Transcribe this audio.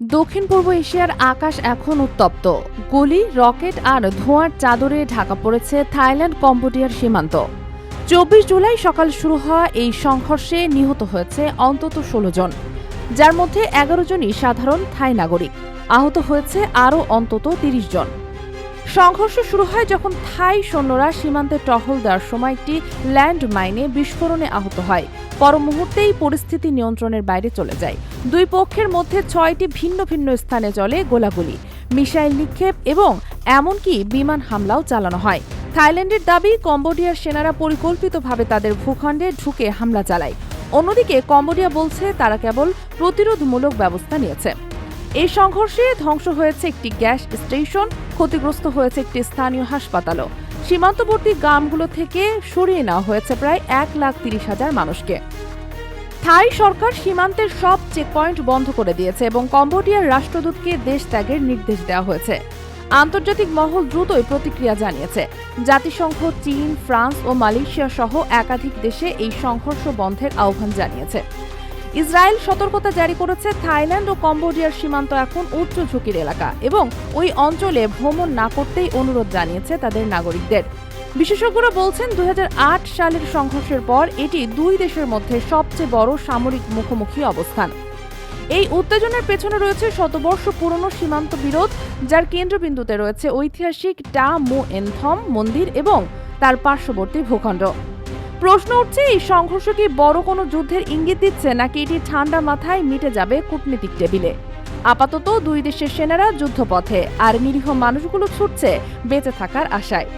দক্ষিণ পূর্ব এশিয়ার আকাশ এখন উত্তপ্ত। গুলি, রকেট আর ধোঁয়ার চাদরে ঢাকা পড়েছে থাইল্যান্ড, কম্বোডিয়ার সীমান্ত। চব্বিশ জুলাই সকাল শুরু হওয়া এই সংঘর্ষে নিহত হয়েছে অন্তত ষোলো জন, যার মধ্যে এগারো জনই সাধারণ থাই নাগরিক। আহত হয়েছে আরও অন্তত তিরিশ জন। সংঘর্ষ শুরু হয় যখন থাই সৈন্যরা সীমান্তে টহল দেওয়ার সময় একটি ল্যান্ড মাইনে বিস্ফোরণে আহত হয়। পর মুহূর্তেই পরিস্থিতি নিয়ন্ত্রণের বাইরে চলে যায়। দুই পক্ষের মধ্যে ছয়টি ভিন্ন ভিন্ন স্থানে চলে গোলাগুলি, মিসাইল নিক্ষেপ এবং এমনকি বিমান হামলাও চালানো হয়। থাইল্যান্ডের দাবি, কম্বোডিয়ার সেনারা পরিকল্পিতভাবে তাদের ভূখণ্ডে ঢুকে হামলা চালায়। অন্যদিকে কম্বোডিয়া বলছে তারা কেবল প্রতিরোধমূলক ব্যবস্থা নিয়েছে। এই সংঘর্ষে ধ্বংস হয়েছে একটি গ্যাস স্টেশন, ক্ষতিগ্রস্ত হয়েছে একটি স্থানীয় হাসপাতালও। সীমান্তবর্তী গ্রামগুলো থেকে সরিয়ে নেওয়া হয়েছে প্রায় এক লাখ তিরিশ হাজার মানুষকে। থাই সরকার সীমান্তের সব চেকপয়েন্ট বন্ধ করে দিয়েছে এবং কম্বোডিয়ার রাষ্ট্রদূতকে দেশ ত্যাগের নির্দেশ দেওয়া হয়েছে। আন্তর্জাতিক মহল দ্রুতই প্রতিক্রিয়া জানিয়েছে। জাতিসংঘ, চীন, ফ্রান্স ও মালয়েশিয়া সহ একাধিক দেশে এই সংঘর্ষ বন্ধের আহ্বান জানিয়েছে। ইসরায়েল সতর্কতা জারি করেছে থাইল্যান্ড ও কম্বোডিয়ার সীমান্ত এখন উচ্চ ঝুঁকির এলাকা এবং ওই অঞ্চলে ভ্রমণ না করতেই অনুরোধ জানিয়েছে তাদের নাগরিকদের। বিশেষজ্ঞরা বলছেন দু হাজার আট সালের সংঘর্ষের পর এটি দুই দেশের মধ্যে সবচেয়ে বড় সামরিক মুখোমুখি অবস্থান। এই উত্তেজনার পেছনে রয়েছে শতবর্ষ পুরনো সীমান্ত বিরোধ, যার কেন্দ্রবিন্দুতে রয়েছে ঐতিহাসিক টা মু এনথম মন্দির এবং তার পার্শ্ববর্তী ভূখণ্ড। প্রশ্ন উঠছে, এই সংঘর্ষ কি বড় কোনো যুদ্ধের ইঙ্গিত দিচ্ছে, নাকি এটি ঠান্ডা মাথায় মিটে যাবে কূটনীতিক টেবিলে? আপাতত দুই দেশের সেনারা যুদ্ধপথে, আর নিরীহ মানুষগুলো ছুটছে বেঁচে থাকার আশায়।